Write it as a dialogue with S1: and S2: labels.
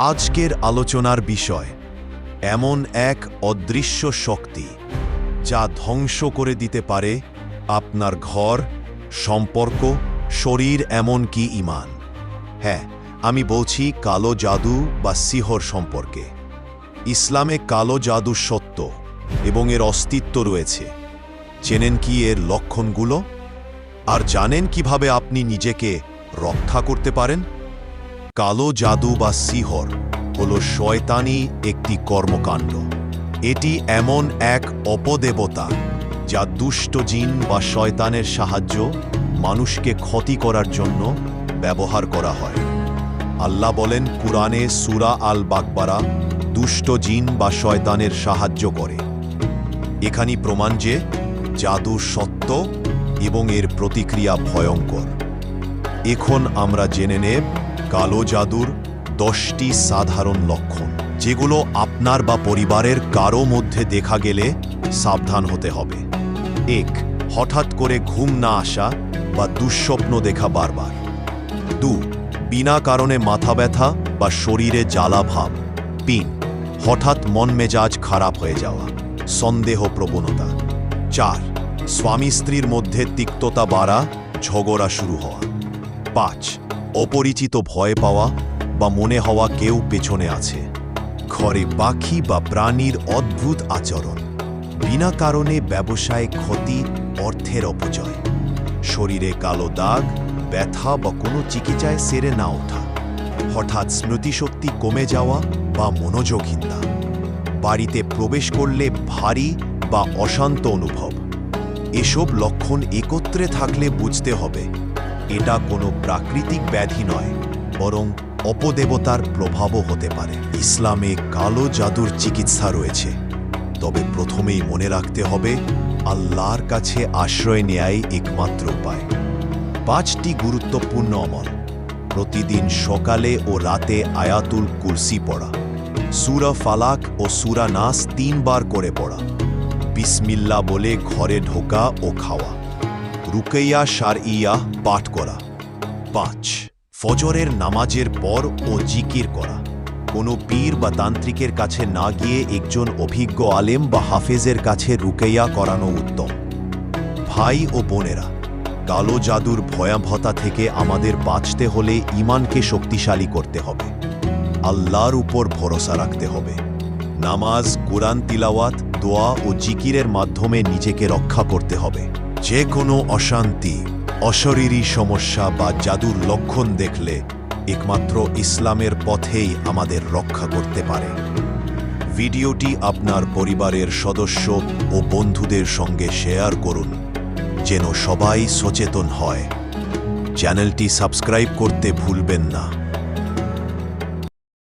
S1: আজকের আলোচনার বিষয়, এমন এক অদৃশ্য শক্তি যা ধ্বংস করে দিতে পারে আপনার ঘর, সম্পর্ক, শরীর এমনকি ইমান। হ্যাঁ আমি বলছি কালো জাদু বা সিহর সম্পর্কে। ইসলামে কালো জাদু সত্য এবং এর অস্তিত্ব রয়েছে। চেনেন কি এর লক্ষণগুলো? আর জানেন কীভাবে আপনি নিজেকে রক্ষা করতে পারেন? কালো জাদু বা সিহর হল শয়তানি একটি কর্মকাণ্ড। এটি এমন এক অপদেবতা যা দুষ্ট জিন বা শয়তানের সাহায্য মানুষকে ক্ষতি করার জন্য ব্যবহার করা হয়। আল্লাহ বলেন, কুরআনে সুরা আল বাকবারা দুষ্ট জিন বা শয়তানের সাহায্য করে। এখানে প্রমাণ যে জাদু সত্য এবং এর প্রতিক্রিয়া ভয়ঙ্কর। এখন আমরা জেনে নেব কালো জাদুর দশটি সাধারণ লক্ষণ, যেগুলো আপনার বা পরিবারের কারও মধ্যে দেখা গেলে সাবধান হতে হবে। এক, হঠাৎ করে ঘুম না আসা বা দুঃস্বপ্ন দেখা বারবার। দু, বিনা কারণে মাথা ব্যথা বা শরীরে জ্বালা ভাব। তিন, হঠাৎ মন মেজাজ খারাপ হয়ে যাওয়া, সন্দেহ প্রবণতা। চার স্বামী স্ত্রীর মধ্যে তিক্ততা বাড়া, ঝগড়া শুরু হওয়া। পাঁচ অপরিচিত ভয় পাওয়া বা মনে হওয়া কেউ পেছনে আছে। ঘরে পাখি বা প্রাণীর অদ্ভুত আচরণ। বিনা কারণে ব্যবসায় ক্ষতি, অর্থের অপচয়। শরীরে কালো দাগ, ব্যথা বা কোনো চিকিৎসায় সেরে না ওঠা। হঠাৎ স্মৃতিশক্তি কমে যাওয়া বা মনোযোগহীনতা বাড়িতে প্রবেশ করলে ভারী বা অশান্ত অনুভব। এসব লক্ষণ একত্রে থাকলে বুঝতে হবে এটা কোনো প্রাকৃতিক ব্যাধি নয়, বরং অপদেবতার প্রভাবও হতে পারে। ইসলামে কালো জাদুর চিকিৎসা রয়েছে। তবে প্রথমেই মনে রাখতে হবে, আল্লাহর কাছে আশ্রয় নেয়াই একমাত্র উপায়। পাঁচটি গুরুত্বপূর্ণ অমল প্রতিদিন সকালে ও রাতে আয়াতুল কুরসি পড়া। সুরা ফালাক ও সুরা নাস তিনবার করে পড়া। বিসমিল্লা বলে ঘরে ঢোকা ও খাওয়া। রুকেইয়া সার ইয়া পাঠ করা। পাঁচ, ফজরের নামাজের পর ও জিকির করা। কোনো পীর বা তান্ত্রিকের কাছে না গিয়ে একজন অভিজ্ঞ আলেম বা হাফেজের কাছে রুকেইয়া করানো উত্তম। ভাই ও বোনেরা, কালো জাদুর ভয়াবহতা থেকে আমাদের বাঁচতে হলে ইমানকে শক্তিশালী করতে হবে। আল্লাহর উপর ভরসা রাখতে হবে। নামাজ, কোরআন, তিলাওয়াত, দোয়া ও জিকিরের মাধ্যমে নিজেকে রক্ষা করতে হবে। যে কোনো অশান্তি, অশরীরী সমস্যা বা জাদুর লক্ষণ দেখলে একমাত্র ইসলামের পথেই আমাদের রক্ষা করতে পারে। ভিডিওটি আপনার পরিবারের সদস্য ও বন্ধুদের সঙ্গে শেয়ার করুন, যেন সবাই সচেতন হয়। চ্যানেলটি সাবস্ক্রাইব করতে ভুলবেন না।